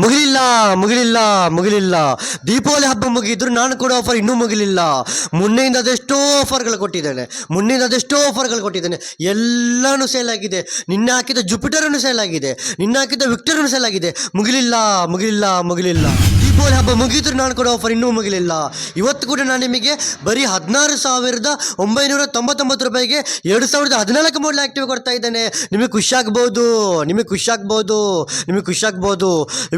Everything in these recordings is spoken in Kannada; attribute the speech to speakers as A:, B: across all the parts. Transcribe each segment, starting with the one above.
A: ಮುಗಿಲಿಲ್ಲ ಮುಗಿಲಿಲ್ಲ ಮುಗಿಲಿಲ್ಲ. ದೀಪಾವಳಿ ಹಬ್ಬ ಮುಗಿದ್ರು ನಾನು ಕೂಡ ಆಫರ್ ಇನ್ನೂ ಮುಗಿಲಿಲ್ಲ. ಮುನ್ನೆಯಿಂದ ಅದೆಷ್ಟೋ ಆಫರ್ಗಳು ಕೊಟ್ಟಿದ್ದೇನೆ. ಮುನ್ನೆಯಿಂದ ಅದೆಷ್ಟೋ ಆಫರ್ಗಳು ಕೊಟ್ಟಿದ್ದೇನೆ. ಎಲ್ಲಾನು ಸೇಲ್ ಆಗಿದೆ. ನಿನ್ನೆ ಹಾಕಿದ ಜುಪಿಟರನ್ನು ಸೇಲ್ ಆಗಿದೆ. ನಿನ್ನೆ ಹಾಕಿದ ವಿಕ್ಟರನ್ನು ಸೇಲ್ ಆಗಿದೆ. ಮುಗಿಲಿಲ್ಲ ಮುಗಿಲಿಲ್ಲ ಮುಗಿಲಿಲ್ಲ. ದೀಪಾವಳಿ ಹಬ್ಬ ಮುಗಿದ್ರು ನಾನು ಕೊಡೋ ಆಫರ್ ಇನ್ನೂ ಮುಗಿಲಿಲ್ಲ. ಇವತ್ತು ಕೂಡ ನಾನು ನಿಮಗೆ ಬರೀ ಹದಿನಾರು ಸಾವಿರದ ಒಂಬೈನೂರ ತೊಂಬತ್ತೊಂಬತ್ತು ರೂಪಾಯಿಗೆ ಎರಡು ಸಾವಿರದ ಹದಿನಾಲ್ಕು ಮಾಡಲ್ ಆ್ಯಕ್ಟಿವ್ ಕೊಡ್ತಾ ಇದ್ದೇನೆ. ನಿಮಗೆ ಖುಷಿ ಆಗ್ಬೋದು, ನಿಮಗೆ ಖುಷಿ ಆಗ್ಬೋದು, ನಿಮಗೆ ಖುಷಿ ಆಗ್ಬೋದು.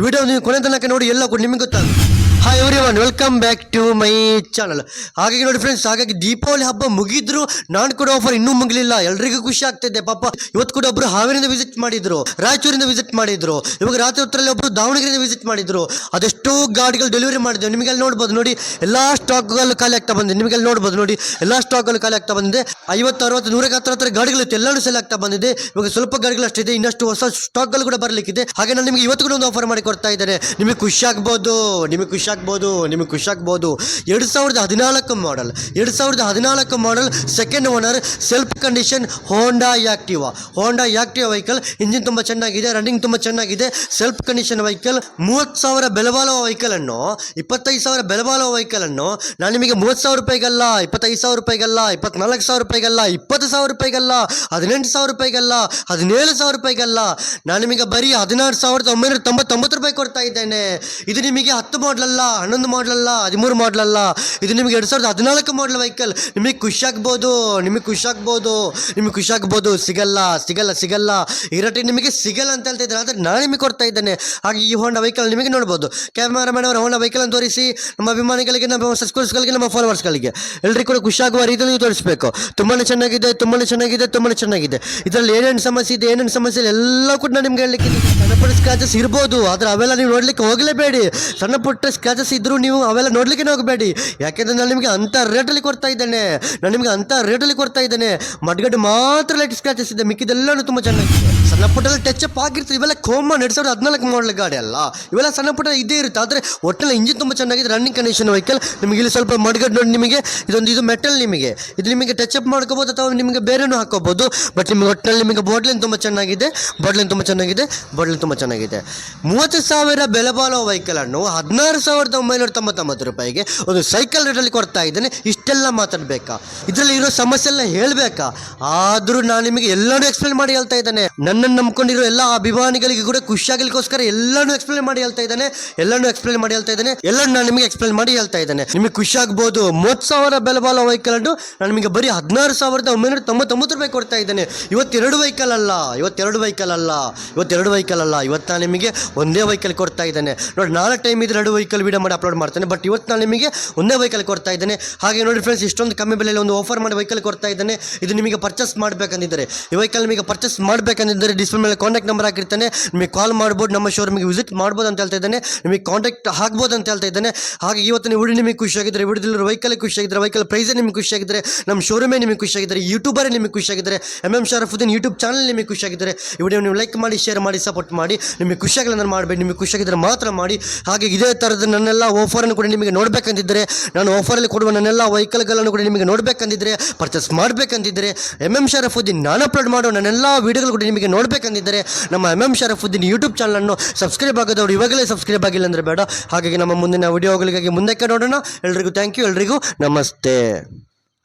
A: ವಿಡಿಯೋ ನೀವು ಕೊನೆ ತನಕ ನೋಡಿ, ಎಲ್ಲ ಕೂಡ ನಿಮಗೆ ಗೊತ್ತಾಗುತ್ತೆ. Hi everyone welcome back to my channel ಹಾಗಾಗಿ ನೋಡಿ ಫ್ರೆಂಡ್ಸ್ ಹಾಗಾಗಿ ದೀಪಾವಳಿ ಹಬ್ಬ ಮುಗಿದ್ರು, ನಾನು ಕೂಡ ಆಫರ್ ಇನ್ನೂ ಮುಗಿಲಿಲ್ಲ. ಎಲ್ರಿಗೂ ಖುಷಿ ಆಗ್ತಿದೆ. ಪಾಪ, ಇವತ್ತು ಕೂಡ ಒಬ್ರು ಹಾವೇರಿಯಿಂದ ವಿಸಿಟ್ ಮಾಡಿದ್ರು, ರಾಯಚೂರಿಂದ ವಿಸಿಟ್ ಮಾಡಿದ್ರು, ಇವಾಗ ರಾತ್ರಿ ಹೊತ್ತರಲ್ಲಿ ಒಬ್ರು ದಾವಣಗೆರೆಯಿಂದ ವಿಸಿಟ್ ಮಾಡಿದ್ರು. ಅದೆಷ್ಟೋ ಗಾಡಿಗಳು ಡೆಲಿವರಿ ಮಾಡಿದ್ರು ನಿಮಗೆ ಅಲ್ಲಿ ನೋಡ್ಬೋದು ನೋಡಿ, ಎಲ್ಲ ಸ್ಟಾಕ್ಗಳು ಖಾಲಿ ಆಗ್ತಾ ಬಂದಿದೆ. ನಿಮಗೆ ಅಲ್ಲಿ ನೋಡ್ಬೋದು ನೋಡಿ, ಎಲ್ಲ ಸ್ಟಾಕ್ಗಳು ಖಾಲಿ ಆಗ್ತಾ ಬಂದಿದೆ. ಐವತ್ತು, ಅರವತ್ತು, ನೂರಕ್ಕೆ ಹತ್ರ ಹತ್ರ ಗಾಡಿಗಳು ಎಲ್ಲರೂ ಸೆಲ್ ಆಗ್ತಾ ಬಂದಿದೆ. ಇವಾಗ ಸ್ವಲ್ಪ ಗಾಡಿಗಳು ಅಷ್ಟಿದೆ ಇನ್ನಷ್ಟು ಹೊಸ ಸ್ಟಾಕ್ಗಳು ಕೂಡ ಬರಲಿಕ್ಕಿದೆ. ಹಾಗೆ ನಾನು ನಿಮಗೆ ಇವತ್ತು ಕೂಡ ಒಂದು ಆಫರ್ ಮಾಡಿ ಕೊಡ್ತಾ ಇದ್ದೇನೆ. ನಿಮಗೆ ಖುಷಿ ಆಗ್ಬೋದು, ನಿಮಗೆ ಖುಷಿ ಆಗ್ಬೋದು ನಿಮಗೆ ಖುಷಿ ಆಗ್ಬೋದು ಎರಡು ಸಾವಿರದ ಹದಿನಾಲ್ಕು ಮಾಡೆಲ್ ಎರಡು ಸಾವಿರದ ಹದಿನಾಲ್ಕು model second owner self condition Honda Activa Honda Activa vehicle engine ತುಂಬ ಚೆನ್ನಾಗಿದೆ ರನ್ನಿಂಗ್ ತುಂಬ ಚೆನ್ನಾಗಿದೆ. ಸೆಲ್ಫ್ ಕಂಡೀಷನ್ ವೆಹಿಕಲ್ ಮೂವತ್ತು ಸಾವಿರ ಬೆಲೆ ವೆಹಿಕಲನ್ನು ಇಪ್ಪತ್ತೈದು ಸಾವಿರ ಬೆಲೆ ಬಾಳುವ ವೆಹಿಕಲ್ ಅನ್ನು ನಾನು ನಿಮಗೆ ಮೂವತ್ತು ಸಾವಿರ ರೂಪಾಯಿಗಲ್ಲ, ಇಪ್ಪತ್ತೈದು ಸಾವಿರ ರೂಪಾಯಿಗಲ್ಲ, ಇಪ್ಪತ್ನಾಲ್ಕು ಸಾವಿರ ರೂಪಾಯಿಗಲ್ಲ, ಇಪ್ಪತ್ತು ಸಾವಿರ ರೂಪಾಯಿಗಲ್ಲ, ಹದಿನೆಂಟು ಸಾವಿರ ರೂಪಾಯಿಗಲ್ಲ, ಹದಿನೇಳು ಸಾವಿರ ರೂಪಾಯಿಗಲ್ಲ. ನಾನು ನಿಮಗೆ ಬರೀ ಹದಿನಾರು ಸಾವಿರದ ಒಂಬೈನೂರ ತೊಂಬತ್ತೊಂಬತ್ತು ರೂಪಾಯಿ ಕೊಡ್ತಾ ಇದ್ದೇನೆ. ಇದು ನಿಮಗೆ ಹತ್ತು ಮಾಡಲಲ್ಲ ಹನ್ನೊಂದು ಮಾಡಲಲ್ಲ, ಹದಿಮೂರು ಮಾಡಲಲ್ಲ. ಇದು ನಿಮಗೆ ಎರಡು ಸಾವಿರದ ಹದಿನಾಲ್ಕು ಮಾಡಲ್ ವೆಹಿಕಲ್. ನಿಮಗೆ ಖುಷಿ ಆಗ್ಬೋದು, ನಿಮಗೆ ಖುಷಿ ಆಗ್ಬೋದು, ನಿಮಗೆ ಖುಷಿ ಆಗ್ಬೋದು. ಸಿಗಲ್ಲ ಸಿಗಲ್ಲ ಸಿಗಲ್ಲ. ಈ ನಿಮಗೆ ಸಿಗಲ್ಲ ಅಂತ ಹೇಳ್ತಾ ಇದ್ದಾರೆ, ಆದರೆ ನಾನು ನಿಮಗೆ ಕೊಡ್ತಾ ಇದ್ದೇನೆ. ಹಾಗೆ ಈ ಹೋಂಡ ವೆಹಿಕಲ್ ನಿಮಗೆ ನೋಡ್ಬೋದು. ಕ್ಯಾಮರಾಮನ್ ಅವರ ಹೋಂಡ ವೆಹಿಕಲ್ ಅನ್ನು ತೋರಿಸಿ, ನಮ್ಮ ಅಭಿಮಾನಿಗಳಿಗೆ, ನಮ್ಮ ಸಬ್ಸ್ಕ್ರೈಬರ್ಸ್ಗಳಿಗೆ ನಮ್ಮ ಫಾಲೋವರ್ಸ್ಗಳಿಗೆ ಎಲ್ಲರಿಗೂ ಕೂಡ ಖುಷಿ ಆಗುವ ರೀತಿಯಲ್ಲಿ ತೋರಿಸಬೇಕು. ತುಂಬಾ ಚೆನ್ನಾಗಿದೆ ತುಂಬಾ ಚೆನ್ನಾಗಿದೆ ತುಂಬಾ ಚೆನ್ನಾಗಿದೆ. ಇದರಲ್ಲಿ ಏನೇನು ಸಮಸ್ಯೆ ಇದೆ, ಏನೇನು ಸಮಸ್ಯೆ ಎಲ್ಲ ಕೂಡ ನಾನು ನಿಮ್ಗೆ ಹೇಳಲಿಕ್ಕೆ ಸಣ್ಣ ಪುಟ್ಟ ಸ್ಕ್ರಾಚಸ್ ಇರ್ಬೋದು, ಆದರೆ ಅವೆಲ್ಲ ನೀವು ನೋಡ್ಲಿಕ್ಕೆ ಹೋಗಲೇಬೇಡಿ. ಸಣ್ಣ ಪುಟ್ಟ ಸ್ಕ್ರಾಚಸ್ ಇದ್ರು ನೀವು ಅವೆಲ್ಲ ನೋಡ್ಲಿಕ್ಕೆ ಹೋಗಬೇಡಿ. ಯಾಕೆಂದ್ರೆ ನಾನು ನಿಮಗೆ ಅಂಥ ರೇಟಲ್ಲಿ ಕೊಡ್ತಾ ಇದ್ದೇನೆ. ನಾನು ನಿಮಗೆ ಅಂಥ ರೇಟಲ್ಲಿ ಕೊಡ್ತಾ ಇದ್ದೇನೆ. ಮಡ್ಗಡ್ಡು ಮಾತ್ರ ಲೈಟ್ ಸ್ಕ್ರಾಚಸ್ ಇದೆ. ಮಿಕ್ಕಿದೆಲ್ಲನೂ ತುಂಬ ಚೆನ್ನಾಗಿದೆ. ಸಣ್ಣ ಪುಟ್ಟಲ್ಲಿ ಟಚ್ ಅಪ್ ಆಗಿರ್ತದೆ ಇವೆಲ್ಲ ಕೋಮ ಎರಡು ಸಾವಿರದ ಹದಿನಾಲ್ಕು ಮಾಡಲ್ ಗಾಡಿ ಅಲ್ಲ. ಇವೆಲ್ಲ ಸಣ್ಣ ಪುಟ್ಟ ಇದೇ ಇರುತ್ತೆ. ಆದರೆ ಒಟ್ಟಿನಲ್ಲಿ ಇಂಜಿನ್ ತುಂಬ ಚೆನ್ನಾಗಿದೆ. ರನ್ನಿಂಗ್ ಕಂಡೀಷನ್ ವೆಹಿಕಲ್ ನಿಮಗೆ ಇಲ್ಲಿ ಸ್ವಲ್ಪ ಮಡ್ಗಡ್ ನೋಡಿ ನಿಮಗೆ. ಇದೊಂದು ಇದು ಮೆಟಲ್ ನಿಮಗೆ. ಇದು ನಿಮಗೆ ಟಚ್ ಅಪ್ ಮಾಡ್ಕೋಬೋದು ಅಥವಾ ನಿಮಗೆ ಬೇರೆನೂ ಹಾಕೋಬೋದು. ಬಟ್ ನಿಮಗೆ ಒಟ್ಟಿನಲ್ಲಿ ನಿಮಗೆ ಬಾಟ್ಲಿನ್ ತುಂಬ ಚೆನ್ನಾಗಿದೆ. ಬಾಟ್ಲಿನ್ ತುಂಬ ಚೆನ್ನಾಗಿದೆ. ಬಾಟ್ಲಿನ್ ತುಂಬ ಚೆನ್ನಾಗಿದೆ. ಮೂವತ್ತು ಸಾವಿರ ಬೆಲೆ ಬಾಳುವ ವೆಹಿಕಲನ್ನು ಹದಿನಾರು ಸಾವಿರದ ಒಂಬೈನೂರ ತೊಂಬತ್ತೊಂಬತ್ತು ರೂಪಾಯಿಗೆ ಒಂದು ಸೈಕಲ್ ರೇಟಲ್ಲಿ ಕೊಡ್ತಾ ಇದ್ದೇನೆ, ಇಷ್ಟೆಲ್ಲ ಮಾತಾಡಬೇಕಾ? ಇದರಲ್ಲಿ ಇರೋ ಸಮಸ್ಯೆ ಎಲ್ಲ ಹೇಳಬೇಕಾ? ಆದರೂ ನಾನು ನಿಮಗೆ ಎಲ್ಲನೂ ಎಕ್ಸ್ಪ್ಲೇನ್ ಮಾಡಿ ಹೇಳ್ತಾ ಇದ್ದಾನೆ. ನನ್ನನ್ನು ನಂಬ್ಕೊಂಡಿರೋ ಎಲ್ಲ ಅಭಿಮಾನಿಗಳಿಗೆ ಕೂಡ ಖುಷಿಯಾಗಲಿಕ್ಕೋಸ್ಕರ ಎಲ್ಲನೂ ಎಕ್ಸ್ಪ್ಲೈನ್ ಮಾಡಿ ಹೇಳ್ತಾ ಇದ್ದಾನೆ. ಎಲ್ಲನೂ ಎಕ್ಸ್ಪ್ಲೇನ್ ಮಾಡಿ ಹೇಳ್ತಾ ಇದ್ದಾನೆ. ಎಲ್ಲನೂ ನಾನು ನಿಮಗೆ ಎಕ್ಸ್ಪ್ಲೇನ್ ಮಾಡಿ ಹೇಳ್ತಾ ಇದ್ದಾನೆ. ನಿಮಗೆ ಖುಷಿಯಾಗ್ಬೋದು ಮೂವತ್ತು ಸಾವಿರ ಬೆಲೆಬಾಲ ವೆಹಿಕಲ್ ನಾನು ನಿಮಗೆ ಬರೀ ಹದಿನಾರು ಸಾವಿರದ ಒಂಬೈನೂರ ತೊಂಬತ್ತೊಂಬತ್ತು ರೂಪಾಯಿ ಕೊಡ್ತಾ ಇದ್ದೇನೆ. ಇವತ್ತೆರಡು ವೆಹಿಕಲ್ ಅಲ್ಲ, ಇವತ್ತೆರಡು ವೆಹಿಕಲ್ ಅಲ್ಲ, ಇವತ್ತೆರಡು ವೆಹಿಕಲ್ ಅಲ್ಲ. ಇವತ್ತು ನಾನು ನಿಮಗೆ ಒಂದೇ ವೆಹಿಕಲ್ ಕೊಡ್ತಾ ಇದ್ದಾನೆ. ನೋಡಿ, ನಾಲ್ಕು ಟೈಮ್ ಇದ್ರೆ ಎರಡು ವೆಹಿಕಲ್ ವಿಡಿಯೋ ಮಾಡಿ ಅಪ್ಲೋಡ್ ಮಾಡ್ತೇನೆ. ಬಟ್ ಇವತ್ತು ನಾನು ನಿಮಗೆ ಒಂದೇ ವೆಹಿಕಲ್ ಕೊಡ್ತಾ ಇದ್ದೇನೆ. ಹಾಗೆ ನೋಡಿ ಫ್ರೆಂಡ್ಸ್ ಇಷ್ಟೊಂದು ಕಮ್ಮಿ ಬೆಲೆಯಲ್ಲಿ ಒಂದು ಆಫರ್ ಮಾಡಿ ವೆಹಿಕಲ್ ಕೊಡ್ತಾ ಇದ್ದೇನೆ. ಇದು ನಿಮಗೆ ಪರ್ಚೇಸ್ ಮಾಡಬೇಕಂದಿದ್ದರೆ ಈ ವೆಹಿಕಲ್ ನಿಮಗೆ ಪರ್ಚೇಸ್ ಮಾಡಬೇಕಂದಿದ್ದರೆ ಡಿಸ್ಪ್ಲೇ ಮೇಲೆ ಕಾಂಟ್ಯಾಕ್ಟ್ ನಂಬರ್ ಹಾಕಿರ್ತಾನೆ. ನಿಮಗೆ ಕಾಲ್ ಮಾಡ್ಬೋದು, ನಮ್ಮ ಶೋರೂಮಿಗೆ ವಿಸಿಟ್ ಮಾಡ್ಬೋದು ಅಂತ ಹೇಳ್ತಾ ಇದ್ದಾನೆ. ನಿಮಗೆ ಕಾಂಟ್ಯಾಕ್ಟ್ ಆಗ್ಬೋದು ಅಂತ ಹೇಳ್ತಾ ಇದ್ದಾನೆ. ಹಾಗೆ ಇವತ್ತಿನ ವಿಡಿಯೋ ನಿಮಗೆ ಖುಷಿಯಾಗಿದ್ದರೆ ವಿಡಿಯೋದಲ್ಲಿ ವೆಹಿಕಲ್ ಖುಷಿಯಾಗಿದ್ದರೆ ವೆಹಿಕಲ್ ಪ್ರೈಸೇ ನಿಮಗೆ ಖುಷಿಯಾಗಿದ್ದರೆ ನಮ್ಮ ಶೋರೂಮೇ ನಿಮಗೆ ಖುಷಿಯಾಗಿದ್ದರೆ ಯೂಟ್ಯೂಬರೇ ನಿಮಗೆ ಖುಷಿಯಾಗಿದ್ದರೆ M M Sharafuddin YouTube channel ನಿಮಗೆ ಖುಷಿಯಾಗಿದ್ದರೆ ಈ ವಿಡಿಯೋ ನೀವು ಲೈಕ್ ಮಾಡಿ ಶೇರ್ ಮಾಡಿ ಸಪೋರ್ಟ್ ಮಾಡಿ. ನಿಮಗೆ ಖುಷಿಯಾಗಲ್ಲ ನಾನು ಮಾಡಬೇಡಿ. ನಿಮಗೆ ಖುಷಿಯಾಗಿದ್ದರೆ ಮಾತ್ರ ಮಾಡಿ. ಹಾಗೆ ಇದೇ ಥರದ ನನ್ನೆಲ್ಲ ಆಫರನ್ನು ಕೂಡ ನಿಮಗೆ ನೋಡಬೇಕಂತಿದ್ದರೆ ನಾನು ಆಫರಲ್ಲಿ ಕೊಡುವ ನನ್ನೆಲ್ಲ ವೆಹಿಕಲ್ಗಳನ್ನು ಕೂಡ ನಿಮಗೆ ನೋಡಬೇಕಂದಿದ್ದರೆ ಪರ್ಚೇಸ್ ಮಾಡಬೇಕಂತಿದ್ದರೆ ಎಂ ಎಂ ಶರಫುದ್ದೀನ್ ನಾನು ಅಪ್ಲೋಡ್ ಮಾಡೋ ನನ್ನೆಲ್ಲ ವೀಡಿಯೋಗಳು ಕೂಡ ನಿಮಗೆ ನೋಡಬೇಕಂದಿದ್ದರೆ ನಮ್ಮ ಎಂ ಎಂ ಶರಫುದ್ದೀನ್ ಯೂಟ್ಯೂಬ್ ಚಾನಲನ್ನು ಸಬ್ಸ್ಕ್ರೈಬ್ ಆಗೋದವ್ರು ಇವಾಗಲೇ ಸಬ್ಸ್ಕ್ರೈಬ್ ಆಗಿಲ್ಲ ಅಂದರೆ ಬೇಡ. ಹಾಗಾಗಿ ನಮ್ಮ ಮುಂದಿನ ವಿಡಿಯೋಗಳಿಗಾಗಿ ಮುಂದಕ್ಕೆ ನೋಡೋಣ. ಎಲ್ರಿಗೂ ಥ್ಯಾಂಕ್ ಯು ಎಲ್ರಿಗೂ ನಮಸ್ತೆ.